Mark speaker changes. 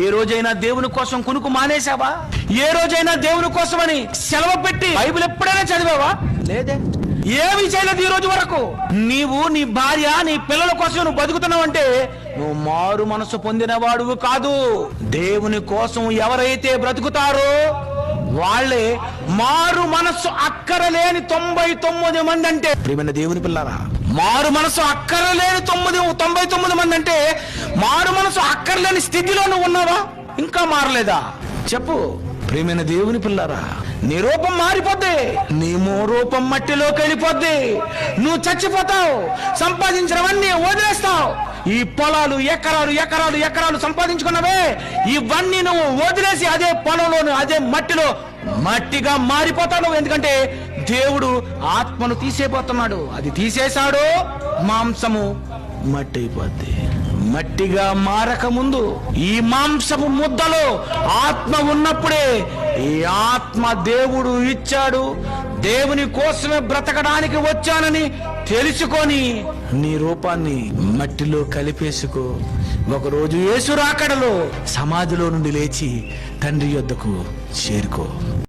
Speaker 1: ఏ రోజైనా దేవుని కోసం కొనుకు మానేశావా? ఏ రోజైనా దేవుని కోసమని సెలవు పెట్టి బైబిల్ ఎప్పుడైనా చదివావా? లేదే. ఏమి చేయలేదు ఈ రోజు వరకు. నీవు నీ భార్య నీ పిల్లల కోసం నువ్వు బతుకుతున్నావంటే నువ్వు మారు మనసు పొందినవాడు కాదు. దేవుని కోసం ఎవరైతే బ్రతుకుతారో వాళ్ళే మారు మనస్సు అక్కరలేని తొంభై తొమ్మిది మంది అంటే ప్రియమైన దేవుని పిల్లరా మారు మనసు అక్కరలేని తొమ్మిది తొంభై తొమ్మిది మంది అంటే మారు మనసు అక్కర్లేని స్థితిలో నువ్వు ఉన్నావా? ఇంకా మారలేదా? చెప్పు. ప్రేమైన దేవుని పిల్లరా నీ రూపం మారిపోద్ది నీ రూపం మట్టిలోకి వెళ్ళిపోద్ది. నువ్వు చచ్చిపోతావు సంపాదించినవన్నీ వదిలేస్తావు. ఈ పొలాలు ఎకరాలు ఎకరాలు ఎకరాలు సంపాదించుకున్నవే ఇవన్నీ నువ్వు వదిలేసి అదే పొలంలోను అదే మట్టిలో మట్టిగా మారిపోతాడు ఎందుకంటే దేవుడు ఆత్మను తీసేపోతున్నాడు. అది తీసేశాడు మాంసము మట్టి అయిపోద్ది. మట్టిగా మారకముందు ఈ మాంసపు ముద్దలో ఆత్మ ఉన్నప్పుడే ఈ ఆత్మ దేవుడు ఇచ్చాడు. దేవుని కోసమే బ్రతకడానికి వచ్చానని తెలుసుకొని నీ రూపాన్ని మట్టిలో కలిపేసుకో. ఒకరోజు యేసు రాకడలో సమాధిలో నుండి లేచి తండ్రి యొద్దకు చేరుకో.